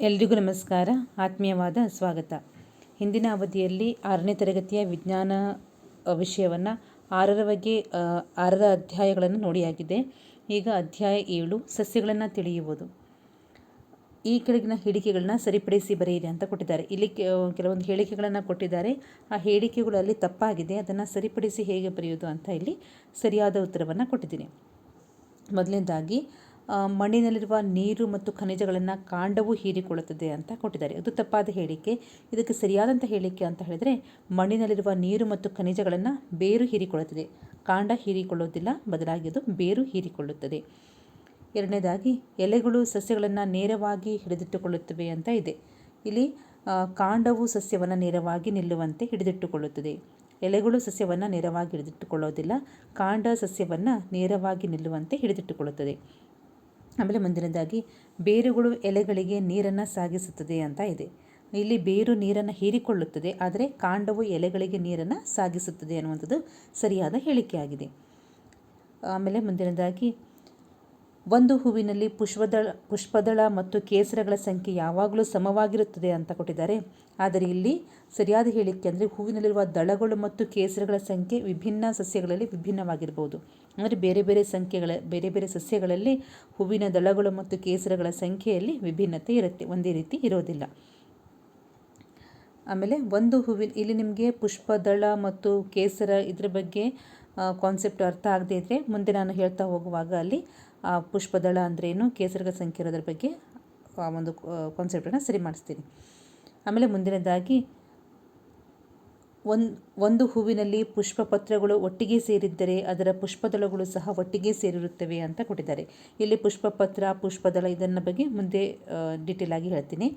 ಎಲ್ರಿಗೂ ನಮಸ್ಕಾರ. ಆತ್ಮೀಯವಾದ ಸ್ವಾಗತ. ಹಿಂದಿನ ಅವಧಿಯಲ್ಲಿ ಆರನೇ ತರಗತಿಯ ವಿಜ್ಞಾನ ವಿಷಯವನ್ನು ಆರರ ಬಗ್ಗೆ ಆರರ ಅಧ್ಯಾಯಗಳನ್ನು ನೋಡಿಯಾಗಿದೆ ಈಗ ಅಧ್ಯಾಯ ಏಳು, ಸಸ್ಯಗಳನ್ನು ತಿಳಿಯುವುದು. ಈ ಕೆಳಗಿನ ಹೇಳಿಕೆಗಳನ್ನ ಸರಿಪಡಿಸಿ ಬರೆಯಿರಿ ಅಂತ ಕೊಟ್ಟಿದ್ದಾರೆ. ಇಲ್ಲಿ ಕೆಲವೊಂದು ಹೇಳಿಕೆಗಳನ್ನು ಕೊಟ್ಟಿದ್ದಾರೆ. ಆ ಹೇಳಿಕೆಗಳಲ್ಲಿ ತಪ್ಪಾಗಿದೆ. ಅದನ್ನು ಸರಿಪಡಿಸಿ ಹೇಗೆ ಬರೆಯೋದು ಅಂತ ಇಲ್ಲಿ ಸರಿಯಾದ ಉತ್ತರವನ್ನು ಕೊಟ್ಟಿದ್ದೀನಿ. ಮೊದಲನೇದಾಗಿ ಮಣ್ಣಿನಲ್ಲಿರುವ ನೀರು ಮತ್ತು ಖನಿಜಗಳನ್ನು ಕಾಂಡವು ಹೀರಿಕೊಳ್ಳುತ್ತದೆ ಅಂತ ಕೊಟ್ಟಿದ್ದಾರೆ. ಅದು ತಪ್ಪಾದ ಹೇಳಿಕೆ. ಇದಕ್ಕೆ ಸರಿಯಾದಂಥ ಹೇಳಿಕೆ ಅಂತ ಹೇಳಿದರೆ ಮಣ್ಣಿನಲ್ಲಿರುವ ನೀರು ಮತ್ತು ಖನಿಜಗಳನ್ನು ಬೇರು ಹೀರಿಕೊಳ್ಳುತ್ತದೆ. ಕಾಂಡ ಹೀರಿಕೊಳ್ಳುವುದಿಲ್ಲ ಬದಲಾಗಿ ಅದು ಬೇರು ಹೀರಿಕೊಳ್ಳುತ್ತದೆ. ಎರಡನೇದಾಗಿ, ಎಲೆಗಳು ಸಸ್ಯಗಳನ್ನು ನೇರವಾಗಿ ಹಿಡಿದಿಟ್ಟುಕೊಳ್ಳುತ್ತವೆ ಅಂತ ಇದೆ. ಇಲ್ಲಿ ಕಾಂಡವು ಸಸ್ಯವನ್ನು ನೇರವಾಗಿ ನಿಲ್ಲುವಂತೆ ಹಿಡಿದಿಟ್ಟುಕೊಳ್ಳುತ್ತದೆ. ಎಲೆಗಳು ಸಸ್ಯವನ್ನು ನೇರವಾಗಿ ಹಿಡಿದಿಟ್ಟುಕೊಳ್ಳೋದಿಲ್ಲ ಕಾಂಡ ಸಸ್ಯವನ್ನು ನೇರವಾಗಿ ನಿಲ್ಲುವಂತೆ ಹಿಡಿದಿಟ್ಟುಕೊಳ್ಳುತ್ತದೆ. ಆಮೇಲೆ ಮುಂದಿನದಾಗಿ ಬೇರುಗಳು ಎಲೆಗಳಿಗೆ ನೀರನ್ನು ಸಾಗಿಸುತ್ತದೆ ಅಂತ ಇದೆ. ಇಲ್ಲಿ ಬೇರು ನೀರನ್ನು ಹೀರಿಕೊಳ್ಳುತ್ತದೆ, ಆದರೆ ಕಾಂಡವು ಎಲೆಗಳಿಗೆ ನೀರನ್ನು ಸಾಗಿಸುತ್ತದೆ ಅನ್ನುವಂಥದ್ದು ಸರಿಯಾದ ಹೇಳಿಕೆಯಾಗಿದೆ. ಆಮೇಲೆ ಮುಂದಿನದಾಗಿ ಒಂದು ಹೂವಿನಲ್ಲಿ ಪುಷ್ಪದಳ ಪುಷ್ಪದಳ ಮತ್ತು ಕೇಸರಗಳ ಸಂಖ್ಯೆ ಯಾವಾಗಲೂ ಸಮವಾಗಿರುತ್ತದೆ ಅಂತ ಕೊಟ್ಟಿದ್ದಾರೆ. ಆದರೆ ಇಲ್ಲಿ ಸರಿಯಾದ ಹೇಳಿಕೆ ಅಂದರೆ ಹೂವಿನಲ್ಲಿರುವ ದಳಗಳು ಮತ್ತು ಕೇಸರಗಳ ಸಂಖ್ಯೆ ವಿಭಿನ್ನ ಸಸ್ಯಗಳಲ್ಲಿ ವಿಭಿನ್ನವಾಗಿರ್ಬೋದು. ಅಂದರೆ ಬೇರೆ ಬೇರೆ ಸಂಖ್ಯೆಗಳ, ಬೇರೆ ಬೇರೆ ಸಸ್ಯಗಳಲ್ಲಿ ಹೂವಿನ ದಳಗಳು ಮತ್ತು ಕೇಸರಗಳ ಸಂಖ್ಯೆಯಲ್ಲಿ ವಿಭಿನ್ನತೆ ಇರುತ್ತೆ, ಒಂದೇ ರೀತಿ ಇರೋದಿಲ್ಲ. ಆಮೇಲೆ ಒಂದು ಹೂವಿನ, ಇಲ್ಲಿ ನಿಮಗೆ ಪುಷ್ಪದಳ ಮತ್ತು ಕೇಸರ ಇದ್ರ ಬಗ್ಗೆ ಕಾನ್ಸೆಪ್ಟ್ ಅರ್ಥ ಆಗದೇ ಇದ್ದರೆ ಮುಂದೆ ನಾನು ಹೇಳ್ತಾ ಹೋಗುವಾಗ ಅಲ್ಲಿ ಪುಷ್ಪದಳ ಅಂದ್ರೇನು ಸಂಖ್ಯೆ ಸಂಕೀರ್ಣದ ಬಗ್ಗೆ ಆ, ಒಂದು ಕಾನ್ಸೆಪ್ಟನ್ನು ಸರಿ ಮಾಡಿಸ್ತೀನಿ. ಆಮೇಲೆ ಮುಂದಿನದಾಗಿ, ಒಂದು ಒಂದು ಹೂವಿನಲ್ಲಿ ಪುಷ್ಪಪತ್ರಗಳು ಒಟ್ಟಿಗೆ ಸೇರಿದ್ದರೆ ಅದರ ಪುಷ್ಪದಳಗಳು ಸಹ ಒಟ್ಟಿಗೆ ಸೇರಿರುತ್ತವೆ ಅಂತ ಕೊಟ್ಟಿದ್ದಾರೆ. ಇಲ್ಲಿ ಪುಷ್ಪಪತ್ರ, ಪುಷ್ಪದಳ ಇದನ್ನ ಬಗ್ಗೆ ಮುಂದೆ ಡೀಟೇಲ್ ಆಗಿ ಹೇಳ್ತೀನಿ.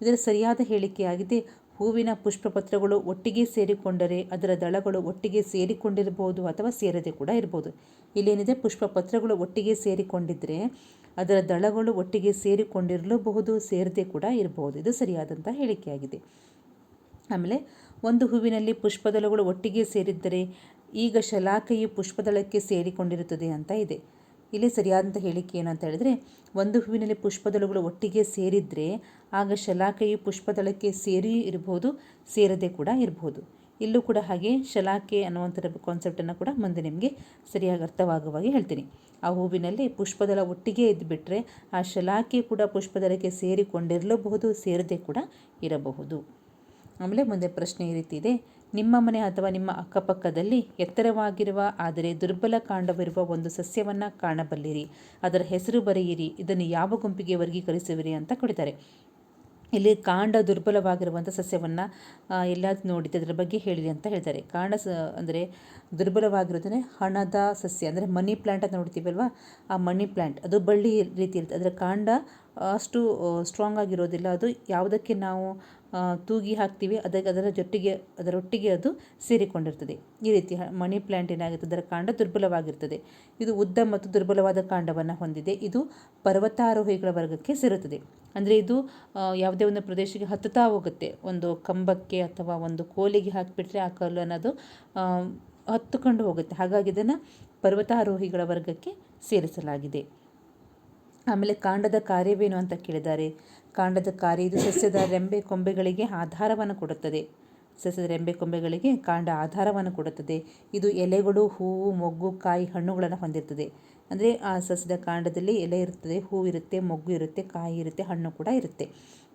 ಇದರ ಸರಿಯಾದ ಹೇಳಿಕೆಯಾಗಿದೆ ಹೂವಿನ ಪುಷ್ಪಪತ್ರಗಳು ಒಟ್ಟಿಗೆ ಸೇರಿಕೊಂಡರೆ ಅದರ ದಳಗಳು ಒಟ್ಟಿಗೆ ಸೇರಿಕೊಂಡಿರಬಹುದು ಅಥವಾ ಸೇರದೆ ಕೂಡ ಇರ್ಬೋದು ಇಲ್ಲೇನಿದೆ? ಪುಷ್ಪಪತ್ರಗಳು ಒಟ್ಟಿಗೆ ಸೇರಿಕೊಂಡಿದ್ದರೆ ಅದರ ದಳಗಳು ಒಟ್ಟಿಗೆ ಸೇರಿಕೊಂಡಿರಲೂಬಹುದು, ಸೇರದೆ ಕೂಡ ಇರಬಹುದು. ಇದು ಸರಿಯಾದಂಥ ಹೇಳಿಕೆಯಾಗಿದೆ. ಆಮೇಲೆ ಒಂದು ಹೂವಿನಲ್ಲಿ ಪುಷ್ಪದಳಗಳು ಒಟ್ಟಿಗೆ ಸೇರಿದ್ದರೆ ಈಗ ಶಲಾಕೆಯು ಪುಷ್ಪದಳಕ್ಕೆ ಸೇರಿಕೊಂಡಿರುತ್ತದೆ ಅಂತ ಇದೆ. ಇಲ್ಲಿ ಸರಿಯಾದಂಥ ಹೇಳಿಕೆ ಏನು ಅಂತ ಹೇಳಿದ್ರೆ, ಒಂದು ಹೂವಿನಲ್ಲಿ ಪುಷ್ಪದಳಗಳು ಒಟ್ಟಿಗೆ ಸೇರಿದರೆ, ಆಗ ಶಲಾಕೆಯು ಪುಷ್ಪದಳಕ್ಕೆ ಸೇರಿ ಇರಬಹುದು ಸೇರದೆ ಕೂಡ ಇರಬಹುದು ಇಲ್ಲೂ ಕೂಡ ಹಾಗೆ ಶಲಾಕೆ ಅನ್ನುವಂಥರ ಕಾನ್ಸೆಪ್ಟನ್ನು ಕೂಡ ಮುಂದೆ ನಿಮಗೆ ಸರಿಯಾಗಿ ಅರ್ಥವಾಗುವ ಹಾಗೆ ಹೇಳ್ತೀನಿ. ಆ ಹೂವಿನಲ್ಲಿ ಪುಷ್ಪದಳ ಒಟ್ಟಿಗೆ ಇದ್ದುಬಿಟ್ರೆ ಆ ಶಲಾಕೆ ಕೂಡ ಪುಷ್ಪದಳಕ್ಕೆ ಸೇರಿಕೊಂಡಿರಲೂಬಹುದು, ಸೇರದೆ ಕೂಡ ಇರಬಹುದು. ಆಮೇಲೆ ಮುಂದೆ ಪ್ರಶ್ನೆ ಈ ರೀತಿ ಇದೆ. ನಿಮ್ಮ ಮನೆ ಅಥವಾ ನಿಮ್ಮ ಅಕ್ಕಪಕ್ಕದಲ್ಲಿ ಎತ್ತರವಾಗಿರುವ ಆದರೆ ದುರ್ಬಲ ಕಾಂಡವಿರುವ ಒಂದು ಸಸ್ಯವನ್ನು ಕಾಣಬಲ್ಲಿರಿ. ಅದರ ಹೆಸರು ಬರೆಯಿರಿ. ಇದನ್ನು ಯಾವ ಗುಂಪಿಗೆ ವರ್ಗೀಕರಿಸುವಿರಿ ಅಂತ ಕೊಡ್ತಾರೆ. ಇಲ್ಲಿ ಕಾಂಡ ದುರ್ಬಲವಾಗಿರುವಂಥ ಸಸ್ಯವನ್ನು ಎಲ್ಲ ನೋಡಿದ್ದು. ಅದರ ಬಗ್ಗೆ ಹೇಳಿರಿ ಅಂತ ಹೇಳ್ತಾರೆ. ಕಾಂಡ ಸ, ಅಂದರೆ ದುರ್ಬಲವಾಗಿರೋದನ್ನೇ ಹಣದ ಸಸ್ಯ, ಅಂದರೆ ಮನಿ ಪ್ಲ್ಯಾಂಟ್ ಅಂತ ನೋಡ್ತೀವಲ್ವ? ಆ ಮನಿ ಪ್ಲ್ಯಾಂಟ್ ಅದು ಬಳ್ಳಿ ರೀತಿ ಇರುತ್ತೆ ಅದರ ಕಾಂಡ ಅಷ್ಟು ಸ್ಟ್ರಾಂಗ್ ಆಗಿರೋದಿಲ್ಲ. ಅದು ಯಾವುದಕ್ಕೆ ನಾವು ತೂಗಿ ಹಾಕ್ತೀವಿ. ಅದಕ್ಕೆ ಅದರ ಜೊತೆಗೆ ಅದರೊಟ್ಟಿಗೆ ಅದು ಸೇರಿಕೊಂಡಿರ್ತದೆ. ಈ ರೀತಿ ಮನಿ ಪ್ಲ್ಯಾಂಟ್ ಏನಾಗುತ್ತೆ? ಅದರ ಕಾಂಡ ದುರ್ಬಲವಾಗಿರ್ತದೆ. ಇದು ಉದ್ದ ಮತ್ತು ದುರ್ಬಲವಾದ ಕಾಂಡವನ್ನು ಹೊಂದಿದೆ. ಇದು ಪರ್ವತಾರೋಹಿಗಳ ವರ್ಗಕ್ಕೆ ಸೇರುತ್ತದೆ. ಅಂದರೆ ಇದು ಯಾವುದೇ ಒಂದು ಪ್ರದೇಶಕ್ಕೆ ಹತ್ತುತ್ತಾ ಹೋಗುತ್ತೆ. ಒಂದು ಕಂಬಕ್ಕೆ ಅಥವಾ ಒಂದು ಕೋಲಿಗೆ ಹಾಕಿಬಿಟ್ರೆ ಆ ಕಲ್ಲು ಅನ್ನೋದು ಹತ್ತುಕೊಂಡು ಹೋಗುತ್ತೆ. ಹಾಗಾಗಿ ಇದನ್ನು ಪರ್ವತಾರೋಹಿಗಳ ವರ್ಗಕ್ಕೆ ಸೇರಿಸಲಾಗಿದೆ. ಆಮೇಲೆ ಕಾಂಡದ ಕಾರ್ಯವೇನು ಅಂತ ಕೇಳಿದ್ದಾರೆ? ಕಾಂಡದ ಕಾರ್ಯ ಇದು ಸಸ್ಯದ ರೆಂಬೆ ಕೊಂಬೆಗಳಿಗೆ ಆಧಾರವನ್ನು ಕೊಡುತ್ತದೆ. ಸಸ್ಯದ ರೆಂಬೆ ಕೊಂಬೆಗಳಿಗೆ ಕಾಂಡ ಆಧಾರವನ್ನು ಕೊಡುತ್ತದೆ. ಇದು ಎಲೆಗಳು, ಹೂವು, ಮೊಗ್ಗು, ಕಾಯಿ ಹಣ್ಣುಗಳನ್ನು ಹೊಂದಿರ್ತದೆ. ಅಂದರೆ ಆ ಸಸ್ಯದ ಕಾಂಡದಲ್ಲಿ ಎಲೆ ಇರುತ್ತದೆ ಹೂವು ಇರುತ್ತೆ, ಮೊಗ್ಗು ಇರುತ್ತೆ, ಕಾಯಿ ಇರುತ್ತೆ, ಹಣ್ಣು ಕೂಡ ಇರುತ್ತೆ.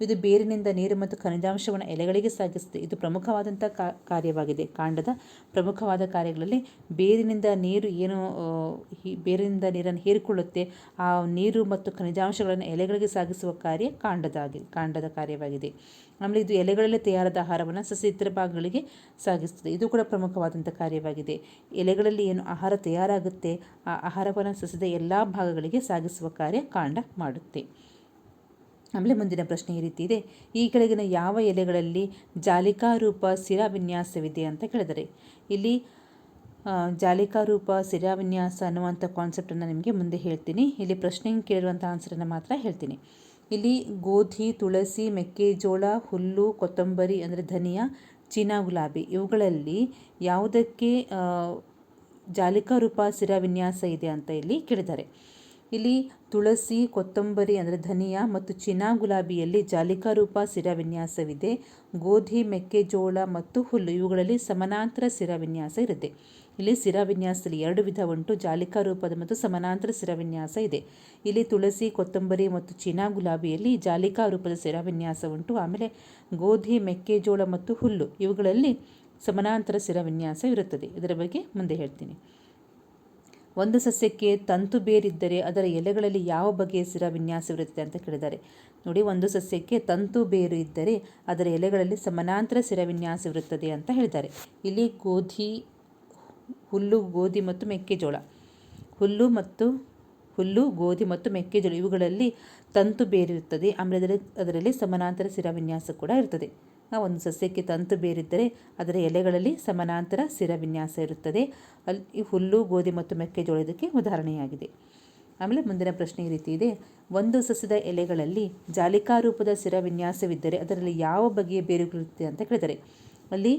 ಇದು ಬೇರಿನಿಂದ ನೀರು ಮತ್ತು ಖನಿಜಾಂಶವನ್ನು ಎಲೆಗಳಿಗೆ ಸಾಗಿಸುತ್ತೆ. ಇದು ಪ್ರಮುಖವಾದಂಥ ಕಾರ್ಯವಾಗಿದೆ. ಕಾಂಡದ ಪ್ರಮುಖವಾದ ಕಾರ್ಯಗಳಲ್ಲಿ ಬೇರಿನಿಂದ ನೀರು ಏನು ಬೇರಿನಿಂದ ನೀರನ್ನು ಹೀರಿಕೊಳ್ಳುತ್ತೆ. ಆ ನೀರು ಮತ್ತು ಖನಿಜಾಂಶಗಳನ್ನು ಎಲೆಗಳಿಗೆ ಸಾಗಿಸುವ ಕಾರ್ಯ ಕಾಂಡದಾಗಿ, ಕಾಂಡದ ಕಾರ್ಯವಾಗಿದೆ. ಆಮೇಲೆ ಇದು ಎಲೆಗಳಲ್ಲಿ ತಯಾರಾದ ಆಹಾರವನ್ನು ಸಸಿ ಇತರ ಭಾಗಗಳಿಗೆ ಸಾಗಿಸುತ್ತದೆ ಇದು ಕೂಡ ಪ್ರಮುಖವಾದಂಥ ಕಾರ್ಯವಾಗಿದೆ. ಎಲೆಗಳಲ್ಲಿ ಏನು ಆಹಾರ ತಯಾರಾಗುತ್ತೆ, ಆ ಆಹಾರವನ್ನು ಸಸ್ಯದ ಎಲ್ಲ ಭಾಗಗಳಿಗೆ ಸಾಗಿಸುವ ಕಾರ್ಯ ಕಾಂಡ ಮಾಡುತ್ತೆ. ಆಮೇಲೆ ಮುಂದಿನ ಪ್ರಶ್ನೆ ಈ ರೀತಿ ಇದೆ. ಈ ಕೆಳಗಿನ ಯಾವ ಎಲೆಗಳಲ್ಲಿ ಜಾಲಿಕಾರೂಪ ಸಿರಾ ವಿನ್ಯಾಸವಿದೆ ಅಂತ ಕೇಳಿದರೆ, ಇಲ್ಲಿ ಜಾಲಿಕಾರೂಪ ಜಾಲಿಕಾ ರೂಪ ಸಿರಾ ವಿನ್ಯಾಸ ಅನ್ನುವಂಥ ಕಾನ್ಸೆಪ್ಟನ್ನು ನಿಮಗೆ ಮುಂದೆ ಹೇಳ್ತೀನಿ. ಇಲ್ಲಿ ಪ್ರಶ್ನೆ ಕೇಳಿರುವಂಥ ಆನ್ಸರನ್ನು ಮಾತ್ರ ಹೇಳ್ತೀನಿ. ಇಲ್ಲಿ ಗೋಧಿ, ತುಳಸಿ, ಮೆಕ್ಕೆಜೋಳ, ಹುಲ್ಲು, ಕೊತ್ತಂಬರಿ ಅಂದರೆ ಧನಿಯಾ, ಚೀನಾ ಗುಲಾಬಿ ಇವುಗಳಲ್ಲಿ ಯಾವುದಕ್ಕೆ ಜಾಲಿಕಾರೂಪ ಜಾಲಿಕಾ ರೂಪ ಸಿರಾ ವಿನ್ಯಾಸ ಇದೆ ಅಂತ ಇಲ್ಲಿ ಕೇಳಿದ್ದಾರೆ. ಇಲ್ಲಿ ತುಳಸಿ, ಕೊತ್ತಂಬರಿ ಅಂದರೆ ಧನಿಯಾ ಮತ್ತು ಚಿನಾ ಗುಲಾಬಿಯಲ್ಲಿ ಜಾಲಿಕಾ ರೂಪ ಸಿರ ವಿನ್ಯಾಸವಿದೆ. ಗೋಧಿ ಮೆಕ್ಕೆಜೋಳ ಮತ್ತು ಹುಲ್ಲು ಇವುಗಳಲ್ಲಿ ಸಮಾನಾಂತರ ಸಿರ ವಿನ್ಯಾಸ ಇರುತ್ತೆ. ಇಲ್ಲಿ ಸಿರ ವಿನ್ಯಾಸದಲ್ಲಿ ಎರಡು ವಿಧ ಉಂಟು ಜಾಲಿಕಾ ರೂಪದ ಮತ್ತು ಸಮಾನಾಂತರ ಸಿರ ವಿನ್ಯಾಸ ಇದೆ. ಇಲ್ಲಿ ತುಳಸಿ, ಕೊತ್ತಂಬರಿ ಮತ್ತು ಚೀನಾ ಗುಲಾಬಿಯಲ್ಲಿ ಜಾಲಿಕಾ ರೂಪದ ಸಿರ ವಿನ್ಯಾಸ ಉಂಟು. ಆಮೇಲೆ ಗೋಧಿ ಮೆಕ್ಕೆಜೋಳ ಮತ್ತು ಹುಲ್ಲು ಇವುಗಳಲ್ಲಿ ಸಮಾನಾಂತರ ಸಿರ ವಿನ್ಯಾಸ ಇರುತ್ತದೆ. ಇದರ ಬಗ್ಗೆ ಮುಂದೆ ಹೇಳ್ತೀನಿ. ಒಂದು ಸಸ್ಯಕ್ಕೆ ತಂತು ಬೇರಿದ್ದರೆ ಅದರ ಎಲೆಗಳಲ್ಲಿ ಯಾವ ಬಗೆಯ ಸಿರ ವಿನ್ಯಾಸವಿರುತ್ತದೆ ಅಂತ ಕೇಳಿದ್ದಾರೆ. ನೋಡಿ, ಒಂದು ಸಸ್ಯಕ್ಕೆ ತಂತು ಬೇರು ಇದ್ದರೆ ಅದರ ಎಲೆಗಳಲ್ಲಿ ಸಮಾನಾಂತರ ಸಿರ ವಿನ್ಯಾಸವಿರುತ್ತದೆ ಅಂತ ಹೇಳ್ತಾರೆ ಇಲ್ಲಿ ಗೋಧಿ, ಹುಲ್ಲು, ಗೋಧಿ ಮತ್ತು ಮೆಕ್ಕೆಜೋಳ. ಹುಲ್ಲು ಮತ್ತು ಹುಲ್ಲು, ಗೋಧಿ ಮತ್ತು ಮೆಕ್ಕೆಜೋಳ ಇವುಗಳಲ್ಲಿ ತಂತು ಬೇರಿರುತ್ತದೆ. ಆಮೇಲೆ ಅದರಲ್ಲಿ ಅದರಲ್ಲಿ ಸಮಾನಾಂತರ ಸಿರ ವಿನ್ಯಾಸ ಕೂಡ ಇರ್ತದೆ ಒಂದು ಸಸ್ಯಕ್ಕೆ ತಂತು ಬೇರಿದ್ದರೆ ಅದರ ಎಲೆಗಳಲ್ಲಿ ಸಮಾನಾಂತರ ಸಿರವಿನ್ಯಾಸ ಇರುತ್ತದೆ. ಅಲ್ಲಿ ಹುಲ್ಲು, ಗೋಧಿ ಮತ್ತು ಮೆಕ್ಕೆಜೋಳ ಇದಕ್ಕೆ ಉದಾಹರಣೆಯಾಗಿದೆ. ಆಮೇಲೆ ಮುಂದಿನ ಪ್ರಶ್ನೆ ಈ ರೀತಿ ಇದೆ. ಒಂದು ಸಸ್ಯದ ಎಲೆಗಳಲ್ಲಿ ಜಾಲಿಕಾ ರೂಪದ ಸ್ಥಿರ ವಿನ್ಯಾಸವಿದ್ದರೆ ಅದರಲ್ಲಿ ಯಾವ ಬಗೆಯ ಬೇರುಗಳಿರುತ್ತೆ ಅಂತ ಕೇಳಿದರೆ, ಅಲ್ಲಿ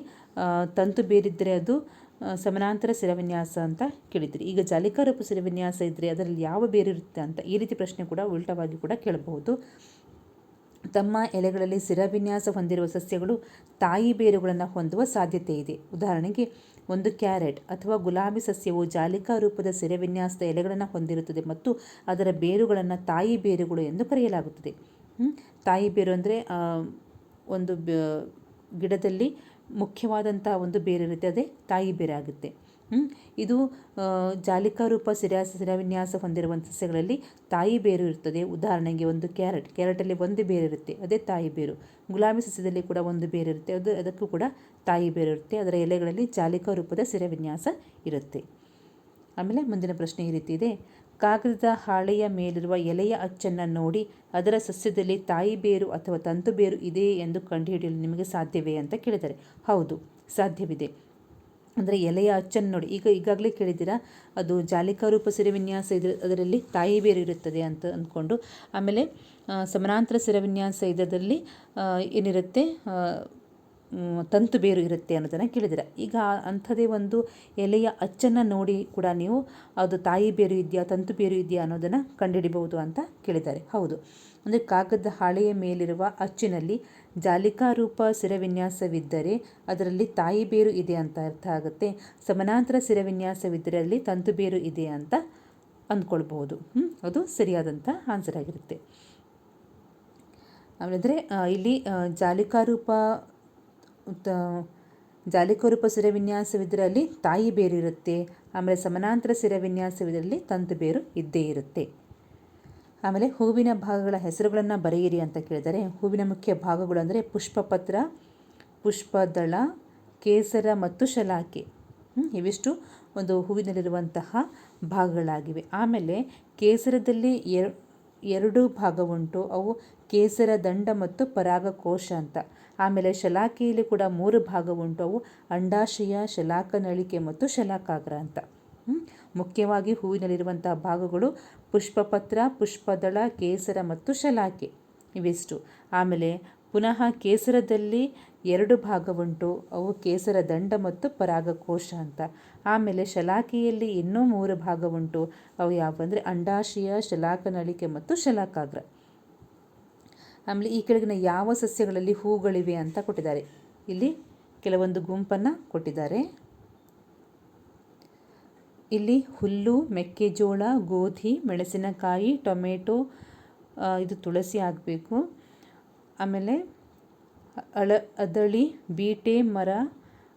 ತಂತು ಬೇರಿದ್ದರೆ ಅದು ಸಮಾನಾಂತರ ಸಿರವಿನ್ಯಾಸ ಅಂತ ಕೇಳಿದ್ರಿ. ಈಗ ಜಾಲಿಕಾ ರೂಪ ಸಿರವಿನ್ಯಾಸ ಇದ್ದರೆ ಅದರಲ್ಲಿ ಯಾವ ಬೇರಿರುತ್ತೆ ಅಂತ ಈ ರೀತಿ ಪ್ರಶ್ನೆ ಕೂಡ ಉಲ್ಟವಾಗಿ ಕೂಡ ಕೇಳಬಹುದು. ತಮ್ಮ ಎಲೆಗಳಲ್ಲಿ ಸಿರವಿನ್ಯಾಸ ಹೊಂದಿರುವ ಸಸ್ಯಗಳು ತಾಯಿ ಬೇರುಗಳನ್ನು ಹೊಂದುವ ಸಾಧ್ಯತೆ ಇದೆ ಉದಾಹರಣೆಗೆ, ಒಂದು ಕ್ಯಾರೆಟ್ ಅಥವಾ ಗುಲಾಬಿ ಸಸ್ಯವು ಜಾಲಿಕಾ ರೂಪದ ಸಿರವಿನ್ಯಾಸದ ಎಲೆಗಳನ್ನು ಹೊಂದಿರುತ್ತದೆ ಮತ್ತು ಅದರ ಬೇರುಗಳನ್ನು ತಾಯಿ ಬೇರುಗಳು ಎಂದು ಕರೆಯಲಾಗುತ್ತದೆ. ತಾಯಿ ಬೇರು ಅಂದರೆ ಒಂದು ಗಿಡದಲ್ಲಿ ಮುಖ್ಯವಾದಂಥ ಒಂದು ಬೇರಿರುತ್ತೆ ಅದೇ ತಾಯಿ ಬೇರೆ ಆಗುತ್ತೆ ಇದು ಜಾಲಿಕಾ ರೂಪ ಸಿರಾ ಸಿರವಿನ್ಯಾಸ ಹೊಂದಿರುವಂಥ ಸಸ್ಯಗಳಲ್ಲಿ ತಾಯಿ ಬೇರು ಇರ್ತದೆ. ಉದಾಹರಣೆಗೆ ಒಂದು ಕ್ಯಾರೆಟ್. ಕ್ಯಾರೆಟಲ್ಲಿ ಒಂದು ಬೇರಿರುತ್ತೆ ಅದೇ ತಾಯಿ ಬೇರು. ಗುಲಾಬಿ ಸಸ್ಯದಲ್ಲಿ ಕೂಡ ಒಂದು ಬೇರಿರುತ್ತೆ ಅದು, ಅದಕ್ಕೂ ಕೂಡ ತಾಯಿ ಬೇರು ಇರುತ್ತೆ. ಅದರ ಎಲೆಗಳಲ್ಲಿ ಜಾಲಿಕಾ ರೂಪದ ಸಿರವಿನ್ಯಾಸ ಇರುತ್ತೆ. ಆಮೇಲೆ ಮುಂದಿನ ಪ್ರಶ್ನೆ ಈ ರೀತಿ ಇದೆ. ಕಾಗದದ ಹಾಳೆಯ ಮೇಲಿರುವ ಎಲೆಯ ಅಚ್ಚನ್ನು ನೋಡಿ, ಅದರ ಸಸ್ಯದಲ್ಲಿ ತಾಯಿ ಬೇರು ಅಥವಾ ತಂತು ಬೇರು ಇದೆಯೇ ಎಂದು ಕಂಡುಹಿಡಿಯಲು ನಿಮಗೆ ಸಾಧ್ಯವೇ ಅಂತ ಕೇಳಿದ್ದಾರೆ. ಹೌದು, ಸಾಧ್ಯವಿದೆ. ಅಂದರೆ ಎಲೆಯ ಅಚ್ಚನ್ನು ನೋಡಿ. ಈಗ ಈಗಾಗಲೇ ಕೇಳಿದ್ದೀರಾ? ಅದು ಜಾಲಿಕಾ ರೂಪ ಸಿರವಿನ್ಯಾಸ ಇದ್ರ, ಅದರಲ್ಲಿ ತಾಯಿ ಬೇರು ಇರುತ್ತದೆ ಅಂತ ಅಂದ್ಕೊಂಡು. ಆಮೇಲೆ ಸಮಾನಾಂತರ ಸಿರವಿನ್ಯಾಸ ಇದರಲ್ಲಿ ಏನಿರುತ್ತೆ? ತಂತು ಬೇರು ಇರುತ್ತೆ ಅನ್ನೋದನ್ನು ಕೇಳಿದಿರ ಈಗ ಅಂಥದೇ ಒಂದು ಎಲೆಯ ಅಚ್ಚನ್ನು ನೋಡಿ ಕೂಡ ನೀವು ಅದು ತಾಯಿ ಬೇರು ಇದೆಯಾ, ತಂತು ಬೇರು ಇದೆಯಾ ಅನ್ನೋದನ್ನು ಕಂಡುಹಿಡಿಬಹುದು ಅಂತ ಕೇಳಿದ್ದಾರೆ. ಹೌದು. ಅಂದರೆ ಕಾಗದ ಹಾಳೆಯ ಮೇಲಿರುವ ಅಚ್ಚಿನಲ್ಲಿ ಜಾಲಿಕಾ ರೂಪ ಸಿರವಿನ್ಯಾಸವಿದ್ದರೆ ಅದರಲ್ಲಿ ತಾಯಿ ಬೇರು ಇದೆ ಅಂತ ಅರ್ಥ ಆಗುತ್ತೆ. ಸಮಾನಾಂತರ ಸಿರವಿನ್ಯಾಸವಿದ್ದರೆ ಅಲ್ಲಿ ತಂತು ಬೇರು ಇದೆ ಅಂತ ಅಂದ್ಕೊಳ್ಬಹುದು. ಅದು ಸರಿಯಾದಂಥ ಆನ್ಸರ್ ಆಗಿರುತ್ತೆ. ಆಮೇಲೆ ಇಲ್ಲಿ ಜಾಲಿಕಾ ರೂಪ ಶಿರವಿನ್ಯಾಸವಿದ್ದರೆ ಅಲ್ಲಿ ತಾಯಿ ಬೇರು ಇರುತ್ತೆ. ಆಮೇಲೆ ಸಮಾನಾಂತರ ಸಿರವಿನ್ಯಾಸವಿದ್ರಲ್ಲಿ ತಂತು ಬೇರು ಇದ್ದೇ ಇರುತ್ತೆ. ಆಮೇಲೆ ಹೂವಿನ ಭಾಗಗಳ ಹೆಸರುಗಳನ್ನು ಬರೆಯಿರಿ ಅಂತ ಕೇಳಿದರೆ, ಹೂವಿನ ಮುಖ್ಯ ಭಾಗಗಳು ಅಂದರೆ ಪುಷ್ಪಪತ್ರ, ಪುಷ್ಪದಳ, ಕೇಸರ ಮತ್ತು ಶಲಾಕೆ. ಇವಿಷ್ಟು ಒಂದು ಹೂವಿನಲ್ಲಿರುವಂತಹ ಭಾಗಗಳಾಗಿವೆ. ಆಮೇಲೆ ಕೇಸರದಲ್ಲಿ ಎರಡು ಭಾಗ ಉಂಟು. ಅವು ಕೇಸರ ದಂಡ ಮತ್ತು ಪರಾಗಕೋಶ ಅಂತ. ಆಮೇಲೆ ಶಲಾಕೆಯಲ್ಲಿ ಕೂಡ ಮೂರು ಭಾಗ ಉಂಟು. ಅವು ಅಂಡಾಶಯ, ಶಲಾಕನಳಿಕೆ ಮತ್ತು ಶಲಾಕಾಗ್ರ ಅಂತ. ಮುಖ್ಯವಾಗಿ ಹೂವಿನಲ್ಲಿರುವಂತಹ ಭಾಗಗಳು ಪುಷ್ಪಪತ್ರ, ಪುಷ್ಪದಳ, ಕೇಸರ ಮತ್ತು ಶಲಾಕೆ. ಇವೆಷ್ಟು. ಆಮೇಲೆ ಪುನಃ ಕೇಸರದಲ್ಲಿ ಎರಡು ಭಾಗ ಉಂಟು ಅವು ಕೇಸರ ದಂಡ ಮತ್ತು ಪರಾಗಕೋಶ ಅಂತ. ಆಮೇಲೆ ಶಲಾಕೆಯಲ್ಲಿ ಇನ್ನೂ ಮೂರು ಭಾಗ ಉಂಟು ಅವು ಯಾವ ಅಂದರೆ ಅಂಡಾಶಯ, ಶಲಾಕನಳಿಕೆ ಮತ್ತು ಶಲಾಕಾಗ್ರ. ಆಮೇಲೆ ಈ ಕೆಳಗಿನ ಯಾವ ಸಸ್ಯಗಳಲ್ಲಿ ಹೂಗಳಿವೆ ಅಂತ ಕೊಟ್ಟಿದ್ದಾರೆ. ಇಲ್ಲಿ ಕೆಲವೊಂದು ಗುಂಪನ್ನು ಕೊಟ್ಟಿದ್ದಾರೆ. ಇಲ್ಲಿ ಹುಲ್ಲು, ಮೆಕ್ಕೆಜೋಳ, ಗೋಧಿ, ಮೆಣಸಿನಕಾಯಿ, ಟೊಮೆಟೊ ಇದು ತುಳಸಿ ಆಗಬೇಕು ಆಮೇಲೆ ಅಳ, ಅದಳಿ, ಬೀಟೆ, ಮರ,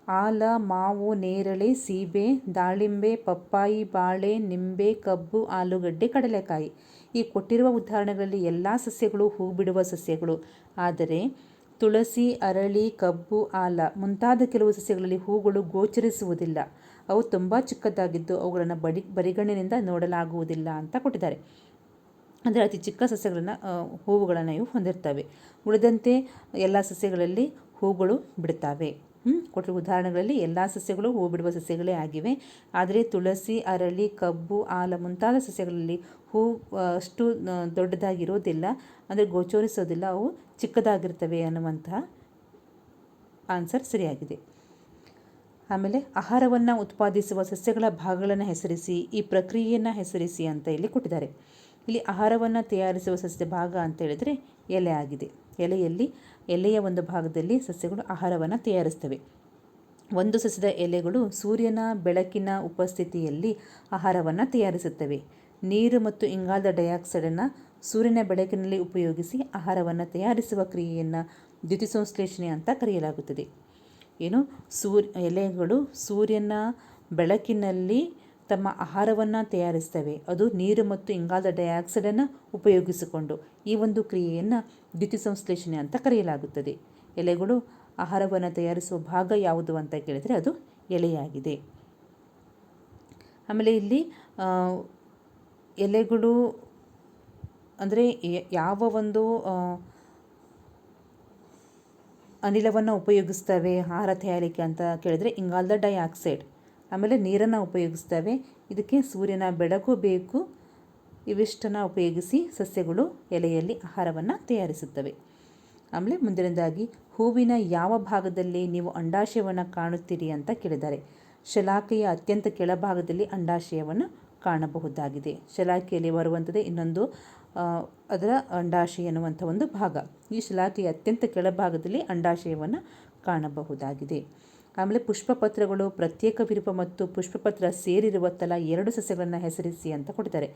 ಆಲ, ಮಾವು, ನೇರಳೆ, ಸೀಬೆ, ದಾಳಿಂಬೆ, ಪಪ್ಪಾಯಿ, ಬಾಳೆ, ನಿಂಬೆ, ಕಬ್ಬು, ಆಲೂಗಡ್ಡೆ, ಕಡಲೆಕಾಯಿ. ಈ ಕೊಟ್ಟಿರುವ ಉದಾಹರಣೆಗಳಲ್ಲಿ ಎಲ್ಲ ಸಸ್ಯಗಳು ಹೂ ಬಿಡುವ ಸಸ್ಯಗಳು. ಆದರೆ ತುಳಸಿ, ಅರಳಿ, ಕಬ್ಬು, ಆಲ ಮುಂತಾದ ಕೆಲವು ಸಸ್ಯಗಳಲ್ಲಿ ಹೂಗಳು ಗೋಚರಿಸುವುದಿಲ್ಲ. ಅವು ತುಂಬ ಚಿಕ್ಕದಾಗಿದ್ದು ಅವುಗಳನ್ನು ಬಡಿ, ಬರಿಗಣ್ಣಿನಿಂದ ನೋಡಲಾಗುವುದಿಲ್ಲ ಅಂತ ಕೊಟ್ಟಿದ್ದಾರೆ. ಅಂದರೆ ಅತಿ ಚಿಕ್ಕ ಸಸ್ಯಗಳನ್ನು ಹೂವುಗಳನ್ನು ಇವು ಹೊಂದಿರ್ತವೆ. ಉಳಿದಂತೆ ಎಲ್ಲ ಸಸ್ಯಗಳಲ್ಲಿ ಹೂಗಳು ಬಿಡುತ್ತವೆ ಕೊಟ್ಟಿರುವ ಉದಾಹರಣೆಗಳಲ್ಲಿ ಎಲ್ಲ ಸಸ್ಯಗಳು ಹೂ ಬಿಡುವ ಸಸ್ಯಗಳೇ ಆಗಿವೆ. ಆದರೆ ತುಳಸಿ, ಅರಳಿ, ಕಬ್ಬು ಆಲ ಮುಂತಾದ ಸಸ್ಯಗಳಲ್ಲಿ ಹೂ ಅಷ್ಟು ದೊಡ್ಡದಾಗಿರೋದಿಲ್ಲ. ಅಂದರೆ ಗೋಚರಿಸೋದಿಲ್ಲ, ಅವು ಚಿಕ್ಕದಾಗಿರ್ತವೆ ಅನ್ನುವಂತಹ ಆನ್ಸರ್ ಸರಿಯಾಗಿದೆ. ಆಮೇಲೆ ಆಹಾರವನ್ನು ಉತ್ಪಾದಿಸುವ ಸಸ್ಯಗಳ ಭಾಗಗಳನ್ನು ಹೆಸರಿಸಿ, ಈ ಪ್ರಕ್ರಿಯೆಯನ್ನು ಹೆಸರಿಸಿ ಅಂತ ಇಲ್ಲಿ ಕೊಟ್ಟಿದ್ದಾರೆ. ಇಲ್ಲಿ ಆಹಾರವನ್ನು ತಯಾರಿಸುವ ಸಸ್ಯ ಭಾಗ ಅಂತ ಹೇಳಿದರೆ ಎಲೆ ಆಗಿದೆ. ಎಲೆಯಲ್ಲಿ, ಎಲೆಯ ಒಂದು ಭಾಗದಲ್ಲಿ ಸಸ್ಯಗಳು ಆಹಾರವನ್ನು ತಯಾರಿಸ್ತವೆ. ಒಂದು ಸಸ್ಯದ ಎಲೆಗಳು ಸೂರ್ಯನ ಬೆಳಕಿನ ಉಪಸ್ಥಿತಿಯಲ್ಲಿ ಆಹಾರವನ್ನು ತಯಾರಿಸುತ್ತವೆ. ನೀರು ಮತ್ತು ಇಂಗಾಲದ ಡೈಆಕ್ಸೈಡನ್ನು ಸೂರ್ಯನ ಬೆಳಕಿನಲ್ಲಿ ಉಪಯೋಗಿಸಿ ಆಹಾರವನ್ನು ತಯಾರಿಸುವ ಕ್ರಿಯೆಯನ್ನು ದ್ಯುತಿಸಂಶ್ಲೇಷಣೆ ಅಂತ ಕರೆಯಲಾಗುತ್ತದೆ. ಏನು ಸೂರ್ಯ ಎಲೆಗಳು ಸೂರ್ಯನ ಬೆಳಕಿನಲ್ಲಿ ತಮ್ಮ ಆಹಾರವನ್ನು ತಯಾರಿಸ್ತವೆ. ಅದು ನೀರು ಮತ್ತು ಇಂಗಾಲದ ಡೈಆಕ್ಸೈಡನ್ನು ಉಪಯೋಗಿಸಿಕೊಂಡು ಈ ಒಂದು ಕ್ರಿಯೆಯನ್ನು ದ್ಯುತಿಸಂಶ್ಲೇಷಣೆ ಅಂತ ಕರೆಯಲಾಗುತ್ತದೆ. ಎಲೆಗಳು ಆಹಾರವನ್ನು ತಯಾರಿಸುವ ಭಾಗ ಯಾವುದು ಅಂತ ಕೇಳಿದರೆ ಅದು ಎಲೆಯಾಗಿದೆ. ಆಮೇಲೆ ಇಲ್ಲಿ ಎಲೆಗಳು ಅಂದರೆ ಯಾವ ಒಂದು ಅನಿಲವನ್ನು ಉಪಯೋಗಿಸ್ತವೆ, ಆಹಾರ ತಯಾರಿಕೆ ಅಂತ ಕೇಳಿದರೆ ಇಂಗಾಲದ ಡೈಆಕ್ಸೈಡ್, ಆಮೇಲೆ ನೀರನ್ನು ಉಪಯೋಗಿಸ್ತವೆ. ಇದಕ್ಕೆ ಸೂರ್ಯನ ಬೆಳಕು ಬೇಕು. ಇವಿಷ್ಟನ್ನು ಉಪಯೋಗಿಸಿ ಸಸ್ಯಗಳು ಎಲೆಯಲ್ಲಿ ಆಹಾರವನ್ನು ತಯಾರಿಸುತ್ತವೆ. ಆಮೇಲೆ ಮುಂದಿನದಾಗಿ, ಹೂವಿನ ಯಾವ ಭಾಗದಲ್ಲಿ ನೀವು ಅಂಡಾಶಯವನ್ನು ಕಾಣುತ್ತೀರಿ ಅಂತ ಕೇಳಿದ್ದಾರೆ. ಶಲಾಕೆಯ ಅತ್ಯಂತ ಕೆಳಭಾಗದಲ್ಲಿ ಅಂಡಾಶಯವನ್ನು ಕಾಣಬಹುದಾಗಿದೆ. ಶಲಾಕೆಯಲ್ಲಿ ಬರುವಂಥದ್ದೇ ಇನ್ನೊಂದು ಅದರ ಅಂಡಾಶಯ ಎನ್ನುವಂಥ ಒಂದು ಭಾಗ. ಈ ಶಲಾಕೆಯ ಅತ್ಯಂತ ಕೆಳಭಾಗದಲ್ಲಿ ಅಂಡಾಶಯವನ್ನು ಕಾಣಬಹುದಾಗಿದೆ. ಆಮೇಲೆ ಪುಷ್ಪಪತ್ರಗಳು ಪ್ರತ್ಯೇಕವಿರುವ ಮತ್ತು ಪುಷ್ಪಪತ್ರ ಸೇರಿರುವ ತಲಾ ಎರಡು ಸಸ್ಯಗಳನ್ನು ಹೆಸರಿಸಿ ಅಂತ ಕೊಡ್ತಾರೆ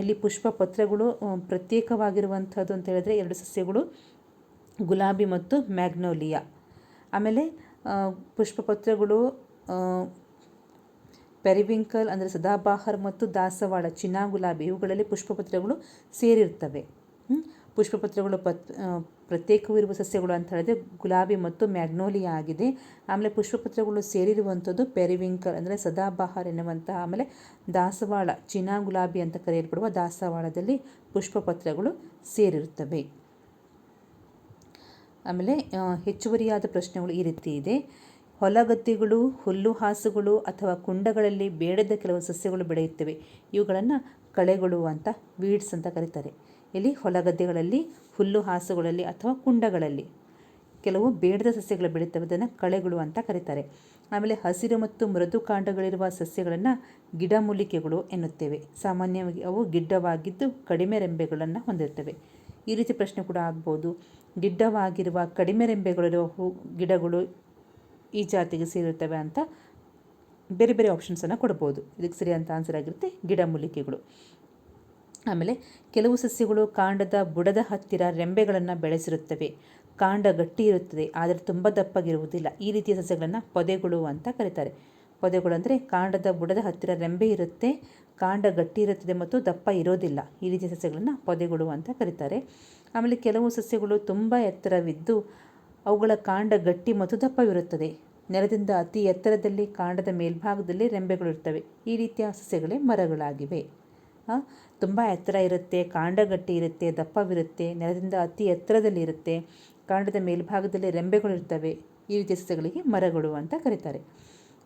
ಇಲ್ಲಿ ಪುಷ್ಪಪತ್ರಗಳು ಪ್ರತ್ಯೇಕವಾಗಿರುವಂಥದ್ದು ಅಂತ ಹೇಳಿದ್ರೆ ಎರಡು ಸಸ್ಯಗಳು, ಗುಲಾಬಿ ಮತ್ತು ಮ್ಯಾಗ್ನೋಲಿಯಾ. ಆಮೇಲೆ ಪುಷ್ಪಪತ್ರಗಳು ಪೆರಿವಿಂಕಲ್ ಅಂದರೆ ಸದಾಬಹಾರ್ ಮತ್ತು ದಾಸವಾಳ, ಚಿನ್ನ ಗುಲಾಬಿ ಇವುಗಳಲ್ಲಿ ಪುಷ್ಪಪತ್ರಗಳು ಸೇರಿರ್ತವೆ ಪುಷ್ಪಪತ್ರಗಳು ಪತ್ ಪ್ರತ್ಯೇಕವಿರುವ ಸಸ್ಯಗಳು ಅಂತ ಹೇಳಿದ್ರೆ ಗುಲಾಬಿ ಮತ್ತು ಮ್ಯಾಗ್ನೋಲಿಯಾ ಆಗಿದೆ. ಆಮೇಲೆ ಪುಷ್ಪಪತ್ರಗಳು ಸೇರಿರುವಂಥದ್ದು ಪೆರಿವಿಂಕಲ್ ಅಂದರೆ ಸದಾಬಹಾರ್ ಎನ್ನುವಂತಹ, ಆಮೇಲೆ ದಾಸವಾಳ ಚಿನಾ ಗುಲಾಬಿ ಅಂತ ಕರೆಯಲ್ಪಡುವ ದಾಸವಾಳದಲ್ಲಿ ಪುಷ್ಪಪತ್ರಗಳು ಸೇರಿರುತ್ತವೆ. ಆಮೇಲೆ ಹೆಚ್ಚುವರಿಯಾದ ಪ್ರಶ್ನೆಗಳು ಈ ರೀತಿ ಇದೆ. ಹೊಲಗದ್ದೆಗಳು, ಹುಲ್ಲು ಹಾಸುಗಳು ಅಥವಾ ಕುಂಡಗಳಲ್ಲಿ ಬೇಡದ ಕೆಲವು ಸಸ್ಯಗಳು ಬೆಳೆಯುತ್ತವೆ. ಇವುಗಳನ್ನು ಕಳೆಗಳು ಅಂತ ವೀಡ್ಸ್ ಅಂತ ಕರೀತಾರೆ. ಇಲ್ಲಿ ಹೊಲಗದ್ದೆಗಳಲ್ಲಿ, ಹುಲ್ಲು ಹಾಸುಗಳಲ್ಲಿ ಅಥವಾ ಕುಂಡಗಳಲ್ಲಿ ಕೆಲವು ಬೇಡದ ಸಸ್ಯಗಳು ಬೆಳೀತವೆ ಅದನ್ನು ಕಳೆಗಳು ಅಂತ ಕರೀತಾರೆ. ಆಮೇಲೆ ಹಸಿರು ಮತ್ತು ಮೃದು ಕಾಂಡಗಳಿರುವ ಸಸ್ಯಗಳನ್ನು ಗಿಡಮೂಲಿಕೆಗಳು ಎನ್ನುತ್ತೇವೆ. ಸಾಮಾನ್ಯವಾಗಿ ಅವು ಗಿಡ್ಡವಾಗಿದ್ದು ಕಡಿಮೆ ರೆಂಬೆಗಳನ್ನು ಹೊಂದಿರ್ತವೆ ಈ ರೀತಿ ಪ್ರಶ್ನೆ ಕೂಡ ಆಗ್ಬೋದು. ಗಿಡ್ಡವಾಗಿರುವ ಕಡಿಮೆ ರೆಂಬೆಗಳಿರುವ ಹೂ, ಗಿಡಗಳು ಈ ಜಾತಿಗೆ ಸೇರುತ್ತವೆ ಅಂತ ಬೇರೆ ಬೇರೆ ಆಪ್ಷನ್ಸನ್ನು ಕೊಡ್ಬೋದು. ಇದಕ್ಕೆ ಸರಿಯಾದ ಆನ್ಸರ್ ಆಗಿರುತ್ತೆ ಗಿಡಮೂಲಿಕೆಗಳು ಆಮೇಲೆ ಕೆಲವು ಸಸ್ಯಗಳು ಕಾಂಡದ ಬುಡದ ಹತ್ತಿರ ರೆಂಬೆಗಳನ್ನು ಬೆಳೆಸಿರುತ್ತವೆ. ಕಾಂಡ ಗಟ್ಟಿ ಇರುತ್ತದೆ, ಆದರೆ ತುಂಬ ದಪ್ಪಗಿರುವುದಿಲ್ಲ. ಈ ರೀತಿಯ ಸಸ್ಯಗಳನ್ನು ಪೊದೆಗಳು ಅಂತ ಕರೀತಾರೆ. ಪೊದೆಗಳು ಅಂದರೆ ಕಾಂಡದ ಬುಡದ ಹತ್ತಿರ ರೆಂಬೆ ಇರುತ್ತೆ, ಕಾಂಡ ಗಟ್ಟಿ ಇರುತ್ತದೆ ಮತ್ತು ದಪ್ಪ ಇರೋದಿಲ್ಲ. ಈ ರೀತಿಯ ಸಸ್ಯಗಳನ್ನು ಪೊದೆಗಳು ಅಂತ ಕರೀತಾರೆ. ಆಮೇಲೆ ಕೆಲವು ಸಸ್ಯಗಳು ತುಂಬ ಎತ್ತರವಿದ್ದು ಅವುಗಳ ಕಾಂಡ ಗಟ್ಟಿ ಮತ್ತು ದಪ್ಪವಿರುತ್ತದೆ. ನೆಲದಿಂದ ಅತಿ ಎತ್ತರದಲ್ಲಿ ಕಾಂಡದ ಮೇಲ್ಭಾಗದಲ್ಲಿ ರೆಂಬೆಗಳಿರ್ತವೆ ಈ ರೀತಿಯ ಸಸ್ಯಗಳೇ ಮರಗಳಾಗಿವೆ. ತುಂಬ ಎತ್ತರ ಇರುತ್ತೆ, ಕಾಂಡ ಗಟ್ಟಿ ಇರುತ್ತೆ, ದಪ್ಪವಿರುತ್ತೆ, ನೆಲದಿಂದ ಅತಿ ಎತ್ತರದಲ್ಲಿ ಇರುತ್ತೆ, ಕಾಂಡದ ಮೇಲ್ಭಾಗದಲ್ಲಿ ರೆಂಬೆಗಳಿರ್ತವೆ ಈ ರೀತಿಯ ಸಸ್ಯಗಳಿಗೆ ಮರಗಳು ಅಂತ ಕರೀತಾರೆ.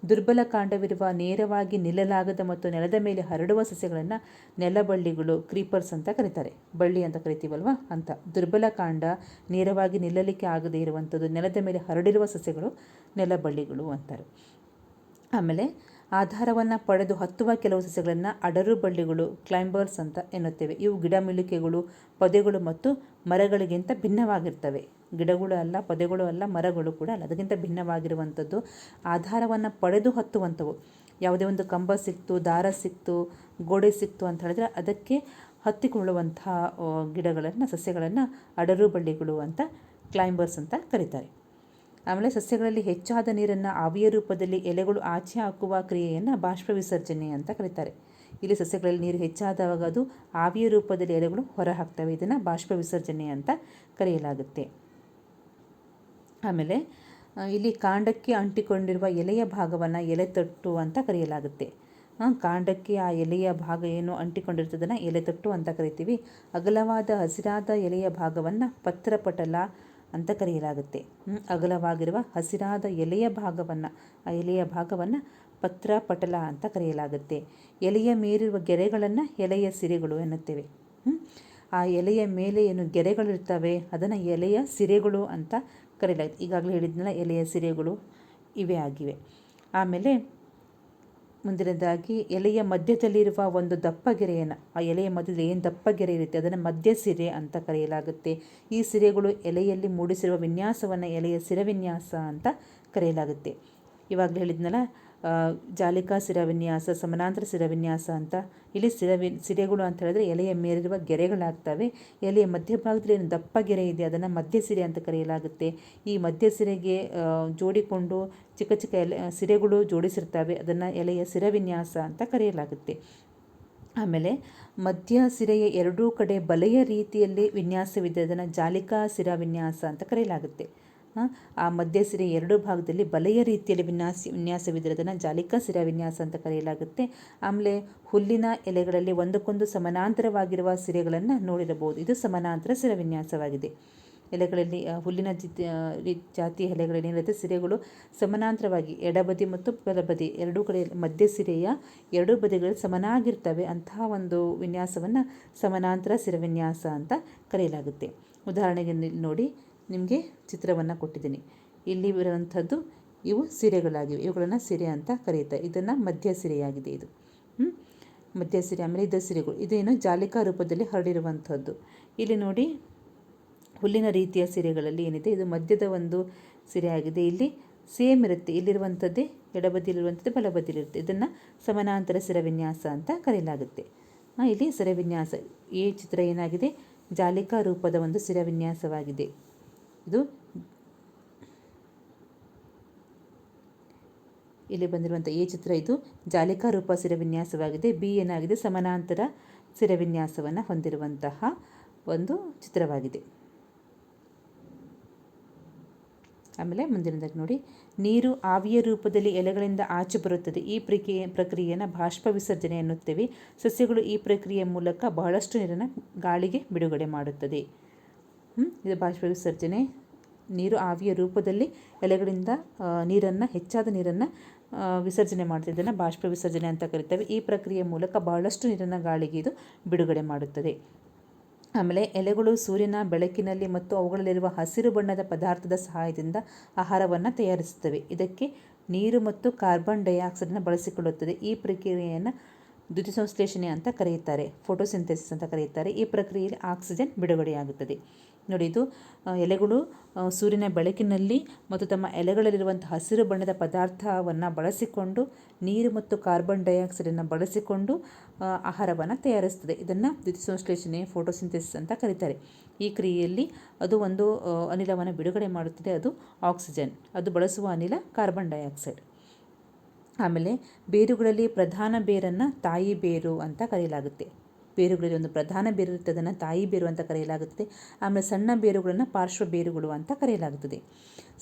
ದುರ್ಬಲ ಕಾಂಡವಿರುವ ನೇರವಾಗಿ ನಿಲ್ಲಲಾಗದ ಮತ್ತು ನೆಲದ ಮೇಲೆ ಹರಡುವ ಸಸ್ಯಗಳನ್ನು ನೆಲಬಳ್ಳಿಗಳು, ಕ್ರೀಪರ್ಸ್ ಅಂತ ಕರೀತಾರೆ. ಬಳ್ಳಿ ಅಂತ ಕರಿತೀವಲ್ವ? ಅಂತ. ದುರ್ಬಲ ಕಾಂಡ ನೇರವಾಗಿ ನಿಲ್ಲಲಿಕ್ಕೆ ಆಗದೇ ಇರುವಂಥದ್ದು ನೆಲದ ಮೇಲೆ ಹರಡಿರುವ ಸಸ್ಯಗಳು ನೆಲಬಳ್ಳಿಗಳು ಅಂತಾರೆ. ಆಮೇಲೆ ಆಧಾರವನ್ನು ಪಡೆದು ಹತ್ತುವ ಕೆಲವು ಸಸ್ಯಗಳನ್ನು ಅಡರು ಬಳ್ಳಿಗಳು ಕ್ಲೈಂಬರ್ಸ್ ಅಂತ ಎನ್ನುತ್ತೇವೆ. ಇವು ಗಿಡಮೂಲಿಕೆಗಳು ಪೊದೆಗಳು ಮತ್ತು ಮರಗಳಿಗಿಂತ ಭಿನ್ನವಾಗಿರ್ತವೆ. ಗಿಡಗಳು ಅಲ್ಲ, ಪೊದೆಗಳು ಅಲ್ಲ, ಮರಗಳು ಕೂಡ ಅಲ್ಲ. ಅದಕ್ಕಿಂತ ಭಿನ್ನವಾಗಿರುವಂಥದ್ದು ಆಧಾರವನ್ನು ಪಡೆದು ಹತ್ತುವಂಥವು. ಯಾವುದೇ ಒಂದು ಕಂಬ ಸಿಕ್ತು, ದಾರ ಸಿಕ್ತು, ಗೋಡೆ ಸಿಕ್ತು ಅಂತ ಹೇಳಿದ್ರೆ ಅದಕ್ಕೆ ಹತ್ತಿಕೊಳ್ಳುವಂತಹ ಗಿಡಗಳನ್ನು, ಸಸ್ಯಗಳನ್ನು ಅಡರು ಬಳ್ಳಿಗಳು ಅಂತ ಕ್ಲೈಂಬರ್ಸ್ ಅಂತ ಕರೀತಾರೆ. ಆಮೇಲೆ ಸಸ್ಯಗಳಲ್ಲಿ ಹೆಚ್ಚಾದ ನೀರನ್ನು ಆವಿಯ ರೂಪದಲ್ಲಿ ಎಲೆಗಳು ಆಚೆ ಹಾಕುವ ಕ್ರಿಯೆಯನ್ನು ಬಾಷ್ಪ ವಿಸರ್ಜನೆ ಅಂತ ಕರೀತಾರೆ. ಇಲ್ಲಿ ಸಸ್ಯಗಳಲ್ಲಿ ನೀರು ಹೆಚ್ಚಾದವಾಗ ಅದು ಆವಿಯ ರೂಪದಲ್ಲಿ ಎಲೆಗಳು ಹೊರ ಹಾಕ್ತವೆ ಇದನ್ನು ಬಾಷ್ಪ ವಿಸರ್ಜನೆ ಅಂತ ಕರೆಯಲಾಗುತ್ತೆ. ಆಮೇಲೆ ಇಲ್ಲಿ ಕಾಂಡಕ್ಕೆ ಅಂಟಿಕೊಂಡಿರುವ ಎಲೆಯ ಭಾಗವನ್ನು ಎಲೆತಟ್ಟು ಅಂತ ಕರೆಯಲಾಗುತ್ತೆ. ಕಾಂಡಕ್ಕೆ ಆ ಎಲೆಯ ಭಾಗ ಏನು ಅಂಟಿಕೊಂಡಿರ್ತದನ್ನು ಎಲೆತಟ್ಟು ಅಂತ ಕರಿತೀವಿ. ಅಗಲವಾದ ಹಸಿರಾದ ಎಲೆಯ ಭಾಗವನ್ನು ಪತ್ರಪಟಲ ಅಂತ ಕರೆಯಲಾಗುತ್ತೆ. ಅಗಲವಾಗಿರುವ ಹಸಿರಾದ ಎಲೆಯ ಭಾಗವನ್ನು, ಆ ಎಲೆಯ ಭಾಗವನ್ನು ಪತ್ರ ಪಟಲ ಅಂತ ಕರೆಯಲಾಗುತ್ತೆ. ಎಲೆಯ ಮೇಲಿರುವ ಗೆರೆಗಳನ್ನು ಎಲೆಯ ಸಿರೆಗಳು ಎನ್ನುತ್ತೇವೆ. ಆ ಎಲೆಯ ಮೇಲೆ ಏನು ಗೆರೆಗಳಿರ್ತವೆ, ಅದನ್ನು ಎಲೆಯ ಸಿರೆಗಳು ಅಂತ ಕರೆಯಲಾಗುತ್ತೆ. ಈಗಾಗಲೇ ಹೇಳಿದ್ನಲ್ಲ, ಎಲೆಯ ಸಿರೆಗಳು ಇವೆ, ಆಗಿವೆ. ಆಮೇಲೆ ಮುಂದಿನದಾಗಿ ಎಲೆಯ ಮಧ್ಯದಲ್ಲಿರುವ ಒಂದು ದಪ್ಪ ಗೆರೆಯನ್ನು ಆ ಎಲೆಯ ಮಧ್ಯದಲ್ಲಿ ಏನು ದಪ್ಪ ಗೆರೆ ಇರುತ್ತೆ, ಅದನ್ನು ಮಧ್ಯ ಸಿರೆ ಅಂತ ಕರೆಯಲಾಗುತ್ತೆ. ಈ ಸಿರೆಗಳು ಎಲೆಯಲ್ಲಿ ಮೂಡಿಸಿರುವ ವಿನ್ಯಾಸವನ್ನು ಎಲೆಯ ಸಿರವಿನ್ಯಾಸ ಅಂತ ಕರೆಯಲಾಗುತ್ತೆ. ಇವಾಗಲೇ ಹೇಳಿದ್ನಲ್ಲ ಜಾಲಿಕಾ ಸಿರವಿನ್ಯಾಸ ಸಮಾನಾಂತರ ಸಿರವಿನ್ಯಾಸ ಅಂತ ಇಲ್ಲಿ ಸಿರವಿ ಸಿರೆಗಳು ಅಂತ ಹೇಳಿದ್ರೆ ಎಲೆಯ ಮೇಲಿರುವ ಗೆರೆಗಳಾಗ್ತವೆ. ಎಲೆಯ ಮಧ್ಯಭಾಗದಲ್ಲಿ ಏನು ದಪ್ಪ ಗೆರೆ ಇದೆ, ಅದನ್ನು ಮಧ್ಯ ಸಿರೆ ಅಂತ ಕರೆಯಲಾಗುತ್ತೆ. ಈ ಮಧ್ಯ ಸಿರೆಗೆ ಜೋಡಿಕೊಂಡು ಚಿಕ್ಕ ಚಿಕ್ಕ ಎಲೆ, ಸಿರೆಗಳು ಜೋಡಿಸಿರ್ತವೆ. ಅದನ್ನು ಎಲೆಯ ಸಿರವಿನ್ಯಾಸ ಅಂತ ಕರೆಯಲಾಗುತ್ತೆ. ಆಮೇಲೆ ಮಧ್ಯ ಸಿರೆಯ ಎರಡೂ ಕಡೆ ಬಲೆಯ ರೀತಿಯಲ್ಲಿ ವಿನ್ಯಾಸವಿದೆ. ಅದನ್ನು ಜಾಲಿಕಾ ಸಿರ ವಿನ್ಯಾಸ ಅಂತ ಕರೆಯಲಾಗುತ್ತೆ. ಆ ಮಧ್ಯ ಸಿರೆ ಎರಡು ಭಾಗದಲ್ಲಿ ಬಲೆಯ ರೀತಿಯಲ್ಲಿ ವಿನ್ಯಾಸ, ವಿನ್ಯಾಸವಿದ್ದರೆ ಅದನ್ನು ಜಾಲಿಕಾ ಸಿರ ವಿನ್ಯಾಸ ಅಂತ ಕರೆಯಲಾಗುತ್ತೆ. ಆಮೇಲೆ ಹುಲ್ಲಿನ ಎಲೆಗಳಲ್ಲಿ ಒಂದಕ್ಕೊಂದು ಸಮಾನಾಂತರವಾಗಿರುವ ಸಿರೆಗಳನ್ನು ನೋಡಿರಬಹುದು. ಇದು ಸಮಾನಾಂತರ ಸಿರ ವಿನ್ಯಾಸವಾಗಿದೆ. ಎಲೆಗಳಲ್ಲಿ ಹುಲ್ಲಿನ ಜಾತಿ ಎಲೆಗಳಲ್ಲಿ ಏನಿರುತ್ತೆ? ಸಿರೆಗಳು ಸಮಾನಾಂತರವಾಗಿ ಎಡಬದಿ ಮತ್ತು ಬಲಬದಿ ಎರಡೂ ಕಡೆ ಮಧ್ಯ ಸಿರೆಯ ಎರಡೂ ಬದಿಗಳಲ್ಲಿ ಸಮನಾಗಿರ್ತವೆ. ಅಂತಹ ಒಂದು ವಿನ್ಯಾಸವನ್ನು ಸಮಾನಾಂತರ ಸಿರವಿನ್ಯಾಸ ಅಂತ ಕರೆಯಲಾಗುತ್ತೆ. ಉದಾಹರಣೆಗೆ ನೋಡಿ ನಿಮಗೆ ಚಿತ್ರವನ್ನು ಕೊಟ್ಟಿದ್ದೀನಿ. ಇಲ್ಲಿ ಬರುವಂಥದ್ದು ಇವು ಸಿರೆಗಳಾಗಿವೆ. ಇವುಗಳನ್ನು ಸಿರೆ ಅಂತ ಕರೆಯುತ್ತಾರೆ. ಇದನ್ನು ಮಧ್ಯ ಸಿರೆಯಾಗಿದೆ ಇದು. ಮಧ್ಯ ಸಿರೆ ಆಮೇಲೆ ಇದ್ದ ಸಿರೆಗಳು. ಇದೇನು ಜಾಲಿಕಾ ರೂಪದಲ್ಲಿ ಹರಡಿರುವಂಥದ್ದು. ಇಲ್ಲಿ ನೋಡಿ ಹುಲ್ಲಿನ ರೀತಿಯ ಸಿರೆಗಳಲ್ಲಿ ಏನಿದೆ? ಇದು ಮಧ್ಯದ ಒಂದು ಸಿರೆ ಆಗಿದೆ ಇಲ್ಲಿ ಸೇಮ್ ಇರುತ್ತೆ. ಇಲ್ಲಿರುವಂಥದ್ದೇ ಎಡಬದಿಯಲ್ಲಿರುವಂಥದ್ದು ಬಲಬದಿಯಲ್ಲಿರುತ್ತೆ. ಇದನ್ನು ಸಮಾನಾಂತರ ಸಿರವಿನ್ಯಾಸ ಅಂತ ಕರೆಯಲಾಗುತ್ತೆ. ಇಲ್ಲಿ ಸಿರವಿನ್ಯಾಸ ಈ ಚಿತ್ರ ಏನಾಗಿದೆ? ಜಾಲಿಕಾ ರೂಪದ ಒಂದು ಸಿರವಿನ್ಯಾಸವಾಗಿದೆ ಇದು ಇಲ್ಲಿ ಬಂದಿರುವಂಥ ಈ ಚಿತ್ರ ಇದು. ಜಾಲಿಕಾ ರೂಪ ಸಿರವಿನ್ಯಾಸವಾಗಿದೆ ಬಿ ಏನಾಗಿದೆ? ಸಮಾನಾಂತರ ಸಿರವಿನ್ಯಾಸವನ್ನು ಹೊಂದಿರುವಂತಹ ಒಂದು ಚಿತ್ರವಾಗಿದೆ. ಆಮೇಲೆ ಮುಂದಿನದಾಗಿ ನೋಡಿ. ನೀರು ಆವಿಯ ರೂಪದಲ್ಲಿ ಎಲೆಗಳಿಂದ ಆಚೆ ಬರುತ್ತದೆ. ಈ ಪ್ರಕ್ರಿಯೆ, ಪ್ರಕ್ರಿಯೆಯನ್ನು ಬಾಷ್ಪ ವಿಸರ್ಜನೆ ಎನ್ನುತ್ತೇವೆ. ಸಸ್ಯಗಳು ಈ ಪ್ರಕ್ರಿಯೆಯ ಮೂಲಕ ಬಹಳಷ್ಟು ನೀರನ್ನು ಗಾಳಿಗೆ ಬಿಡುಗಡೆ ಮಾಡುತ್ತದೆ. ಇದು ಬಾಷ್ಪ ವಿಸರ್ಜನೆ ನೀರು ಆವಿಯ ರೂಪದಲ್ಲಿ ಎಲೆಗಳಿಂದ ನೀರನ್ನು, ಹೆಚ್ಚಾದ ನೀರನ್ನು ವಿಸರ್ಜನೆ ಮಾಡ್ತಿದ್ದನ್ನು ಬಾಷ್ಪ ವಿಸರ್ಜನೆ ಅಂತ ಕರಿತೇವೆ. ಈ ಪ್ರಕ್ರಿಯೆ ಮೂಲಕ ಬಹಳಷ್ಟು ನೀರನ್ನು ಗಾಳಿಗೆ ಇದು ಬಿಡುಗಡೆ ಮಾಡುತ್ತದೆ. ಆಮೇಲೆ ಎಲೆಗಳು ಸೂರ್ಯನ ಬೆಳಕಿನಲ್ಲಿ ಮತ್ತು ಅವುಗಳಲ್ಲಿರುವ ಹಸಿರು ಬಣ್ಣದ ಪದಾರ್ಥದ ಸಹಾಯದಿಂದ ಆಹಾರವನ್ನು ತಯಾರಿಸುತ್ತವೆ. ಇದಕ್ಕೆ ನೀರು ಮತ್ತು ಕಾರ್ಬನ್ ಡೈಆಕ್ಸೈಡನ್ನು ಬಳಸಿಕೊಳ್ಳುತ್ತದೆ. ಈ ಪ್ರಕ್ರಿಯೆಯನ್ನು ದ್ಯುತಿಸಂಶ್ಲೇಷಣೆ ಅಂತ ಕರೆಯುತ್ತಾರೆ. ಫೋಟೋಸಿಂಥೆಸಿಸ್ ಅಂತ ಕರೆಯುತ್ತಾರೆ. ಈ ಪ್ರಕ್ರಿಯೆಯಲ್ಲಿ ಆಕ್ಸಿಜನ್ ಬಿಡುಗಡೆಯಾಗುತ್ತದೆ. ನೋಡಿ ಇದು ಎಲೆಗಳು ಸೂರ್ಯನ ಬೆಳಕಿನಲ್ಲಿ ಮತ್ತು ತಮ್ಮ ಎಲೆಗಳಲ್ಲಿರುವಂಥ ಹಸಿರು ಬಣ್ಣದ ಪದಾರ್ಥವನ್ನು ಬಳಸಿಕೊಂಡು, ನೀರು ಮತ್ತು ಕಾರ್ಬನ್ ಡೈಆಕ್ಸೈಡನ್ನು ಬಳಸಿಕೊಂಡು ಆಹಾರವನ್ನು ತಯಾರಿಸ್ತದೆ. ಇದನ್ನು ದ್ಯುತಿಸಂಶ್ಲೇಷಣೆ, ಫೋಟೋಸಿಂಥೆಸಿಸ್ ಅಂತ ಕರೀತಾರೆ. ಈ ಕ್ರಿಯೆಯಲ್ಲಿ ಅದು ಒಂದು ಅನಿಲವನ್ನು ಬಿಡುಗಡೆ ಮಾಡುತ್ತದೆ. ಅದು ಆಕ್ಸಿಜನ್. ಅದು ಬಳಸುವ ಅನಿಲ ಕಾರ್ಬನ್ ಡೈಆಕ್ಸೈಡ್. ಆಮೇಲೆ ಬೇರುಗಳಲ್ಲಿ ಪ್ರಧಾನ ಬೇರನ್ನು ತಾಯಿ ಬೇರು ಅಂತ ಕರೆಯಲಾಗುತ್ತೆ. ಬೇರುಗಳಲ್ಲಿ ಒಂದು ಪ್ರಧಾನ ಬೇರು ಇರುತ್ತೆ, ಅದನ್ನು ತಾಯಿ ಬೇರು ಅಂತ ಕರೆಯಲಾಗುತ್ತದೆ. ಆಮೇಲೆ ಸಣ್ಣ ಬೇರುಗಳನ್ನು ಪಾರ್ಶ್ವ ಬೇರುಗಳು ಅಂತ ಕರೆಯಲಾಗುತ್ತದೆ.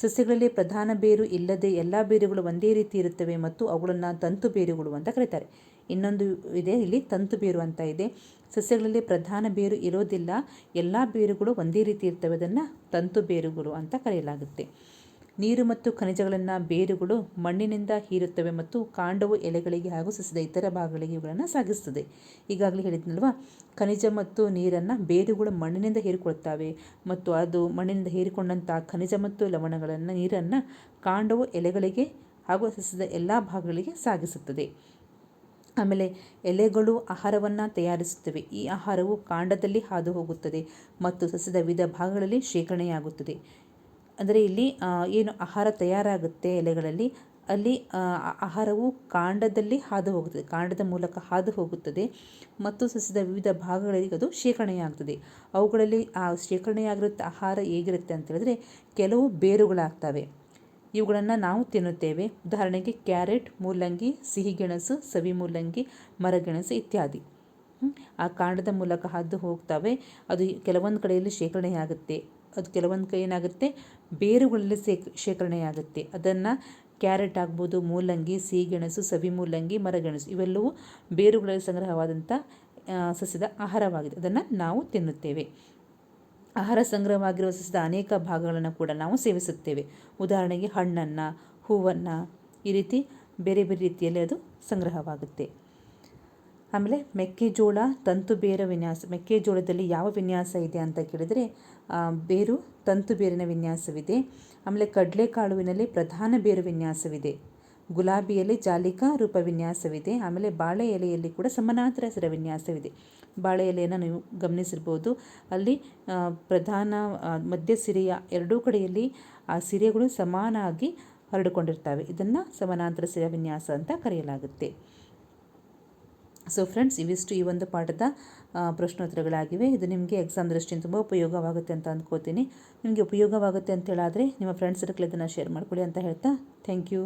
ಸಸ್ಯಗಳಲ್ಲಿ ಪ್ರಧಾನ ಬೇರು ಇಲ್ಲದೆ ಎಲ್ಲ ಬೇರುಗಳು ಒಂದೇ ರೀತಿ ಇರುತ್ತವೆ ಮತ್ತು ಅವುಗಳನ್ನು ತಂತು ಬೇರುಗಳು ಅಂತ ಕರೀತಾರೆ. ಇನ್ನೊಂದು ಇದೆ, ಇಲ್ಲಿ ತಂತು ಬೇರು ಅಂತ ಇದೆ. ಸಸ್ಯಗಳಲ್ಲಿ ಪ್ರಧಾನ ಬೇರು ಇರೋದಿಲ್ಲ, ಎಲ್ಲ ಬೇರುಗಳು ಒಂದೇ ರೀತಿ ಇರ್ತವೆ, ಅದನ್ನು ತಂತು ಬೇರುಗಳು ಅಂತ ಕರೆಯಲಾಗುತ್ತೆ. ನೀರು ಮತ್ತು ಖನಿಜಗಳನ್ನು ಬೇರುಗಳು ಮಣ್ಣಿನಿಂದ ಹೀರುತ್ತವೆ ಮತ್ತು ಕಾಂಡವು ಎಲೆಗಳಿಗೆ ಹಾಗೂ ಸಸ್ಯದ ಇತರ ಭಾಗಗಳಿಗೆ ಇವುಗಳನ್ನು ಸಾಗಿಸುತ್ತದೆ ಈಗಾಗಲೇ ಹೇಳಿದ್ನಲ್ವ? ಖನಿಜ ಮತ್ತು ನೀರನ್ನು ಬೇರುಗಳು ಮಣ್ಣಿನಿಂದ ಹೀರಿಕೊಳ್ತವೆ ಮತ್ತು ಅದು ಮಣ್ಣಿನಿಂದ ಹೀರಿಕೊಂಡಂಥ ಖನಿಜ ಮತ್ತು ಲವಣಗಳನ್ನು, ನೀರನ್ನು ಕಾಂಡವು ಎಲೆಗಳಿಗೆ ಹಾಗೂ ಸಸ್ಯದ ಎಲ್ಲ ಭಾಗಗಳಿಗೆ ಸಾಗಿಸುತ್ತದೆ. ಆಮೇಲೆ ಎಲೆಗಳು ಆಹಾರವನ್ನು ತಯಾರಿಸುತ್ತವೆ. ಈ ಆಹಾರವು ಕಾಂಡದಲ್ಲಿ ಹಾದು ಹೋಗುತ್ತದೆ ಮತ್ತು ಸಸ್ಯದ ವಿವಿಧ ಭಾಗಗಳಲ್ಲಿ ಶೇಖರಣೆಯಾಗುತ್ತದೆ. ಅಂದರೆ ಇಲ್ಲಿ ಏನು ಆಹಾರ ತಯಾರಾಗುತ್ತೆ ಎಲೆಗಳಲ್ಲಿ, ಅಲ್ಲಿ ಆಹಾರವು ಕಾಂಡದಲ್ಲಿ ಹಾದು ಹೋಗುತ್ತದೆ ಕಾಂಡದ ಮೂಲಕ ಹಾದು ಹೋಗುತ್ತದೆ ಮತ್ತು ಸಸ್ಯದ ವಿವಿಧ ಭಾಗಗಳಿಗೆ ಅದು ಶೇಖರಣೆಯಾಗ್ತದೆ. ಅವುಗಳಲ್ಲಿ, ಆ ಶೇಖರಣೆಯಾಗಿರುತ್ತೆ ಆಹಾರ ಹೇಗಿರುತ್ತೆ ಅಂತ ಹೇಳಿದ್ರೆ, ಕೆಲವು ಬೇರುಗಳಾಗ್ತವೆ. ಇವುಗಳನ್ನು ನಾವು ತಿನ್ನುತ್ತೇವೆ. ಉದಾಹರಣೆಗೆ ಕ್ಯಾರೆಟ್, ಮೂಲಂಗಿ, ಸಿಹಿಗೆಣಸು ಸವಿ ಮೂಲಂಗಿ ಮರಗೆಣಸು ಇತ್ಯಾದಿ. ಆ ಕಾಂಡದ ಮೂಲಕ ಹಾದು ಹೋಗ್ತವೆ ಅದು ಕೆಲವೊಂದು ಕಡೆಯಲ್ಲಿ ಶೇಖರಣೆಯಾಗುತ್ತೆ. ಅದು ಕೆಲವೊಂದು ಕೈ ಏನಾಗುತ್ತೆ? ಬೇರುಗಳಲ್ಲಿ ಸೇಕ್ ಶೇಖರಣೆಯಾಗುತ್ತೆ. ಅದನ್ನು ಕ್ಯಾರೆಟ್ ಆಗ್ಬೋದು, ಮೂಲಂಗಿ, ಸಿಹಿಗೆಣಸು ಸವಿ ಮೂಲಂಗಿ ಮರಗೆಣಸು, ಇವೆಲ್ಲವೂ ಬೇರುಗಳಲ್ಲಿ ಸಂಗ್ರಹವಾದಂಥ ಸಸ್ಯದ ಆಹಾರವಾಗಿದೆ. ಅದನ್ನು ನಾವು ತಿನ್ನುತ್ತೇವೆ. ಆಹಾರ ಸಂಗ್ರಹವಾಗಿರುವ ಸಸ್ಯದ ಅನೇಕ ಭಾಗಗಳನ್ನು ಕೂಡ ನಾವು ಸೇವಿಸುತ್ತೇವೆ. ಉದಾಹರಣೆಗೆ ಹಣ್ಣನ್ನು, ಹೂವನ್ನು ಈ ರೀತಿ ಬೇರೆ ಬೇರೆ ರೀತಿಯಲ್ಲಿ ಅದು ಸಂಗ್ರಹವಾಗುತ್ತೆ. ಆಮೇಲೆ ಮೆಕ್ಕೆಜೋಳ ತಂತು ಬೇರ ವಿನ್ಯಾಸ, ಮೆಕ್ಕೆಜೋಳದಲ್ಲಿ ಯಾವ ವಿನ್ಯಾಸ ಇದೆ ಅಂತ ಕೇಳಿದರೆ ಬೇರು ತಂತು ಬೇರಿನ ವಿನ್ಯಾಸವಿದೆ. ಆಮೇಲೆ ಕಡಲೆಕಾಳುವಿನಲ್ಲಿ ಪ್ರಧಾನ ಬೇರು ವಿನ್ಯಾಸವಿದೆ. ಗುಲಾಬಿಯಲ್ಲಿ ಜಾಲಿಕಾ ರೂಪ ವಿನ್ಯಾಸವಿದೆ. ಆಮೇಲೆ ಬಾಳೆ ಎಲೆಯಲ್ಲಿ ಕೂಡ ಸಮಾನಾಂತರ ವಿನ್ಯಾಸವಿದೆ. ಬಾಳೆ ಎಲೆಯನ್ನು ನೀವು ಗಮನಿಸಿರ್ಬೋದು. ಅಲ್ಲಿ ಪ್ರಧಾನ ಮಧ್ಯ ಸಿರೆಯ ಎರಡೂ ಕಡೆಯಲ್ಲಿ ಆ ಸಿರೆಗಳು ಸಮಾನಾಗಿ ಹರಡಿಕೊಂಡಿರ್ತವೆ. ಇದನ್ನು ಸಮಾನಾಂತರ ಸಿರ ವಿನ್ಯಾಸ ಅಂತ ಕರೆಯಲಾಗುತ್ತೆ. ಸೊ ಫ್ರೆಂಡ್ಸ್ ಇವಿಷ್ಟು ಈ ಒಂದು ಪಾಠದ ಪ್ರಶ್ನೋತ್ತರಗಳಾಗಿವೆ. ಇದು ನಿಮಗೆ ಎಕ್ಸಾಮ್ ದೃಷ್ಟಿಯಿಂದ ತುಂಬ ಉಪಯೋಗವಾಗುತ್ತೆ ಅಂತ ಅಂದ್ಕೋತೀನಿ. ನಿಮಗೆ ಉಪಯೋಗವಾಗುತ್ತೆ ಅಂತ ಹೇಳಾದರೆ ನಿಮ್ಮ ಫ್ರೆಂಡ್ಸ್ ಸರ್ಕಲ್ ಇದನ್ನು ಶೇರ್ ಮಾಡ್ಕೊಳ್ಳಿ ಅಂತ ಹೇಳ್ತಾ ಥ್ಯಾಂಕ್ ಯು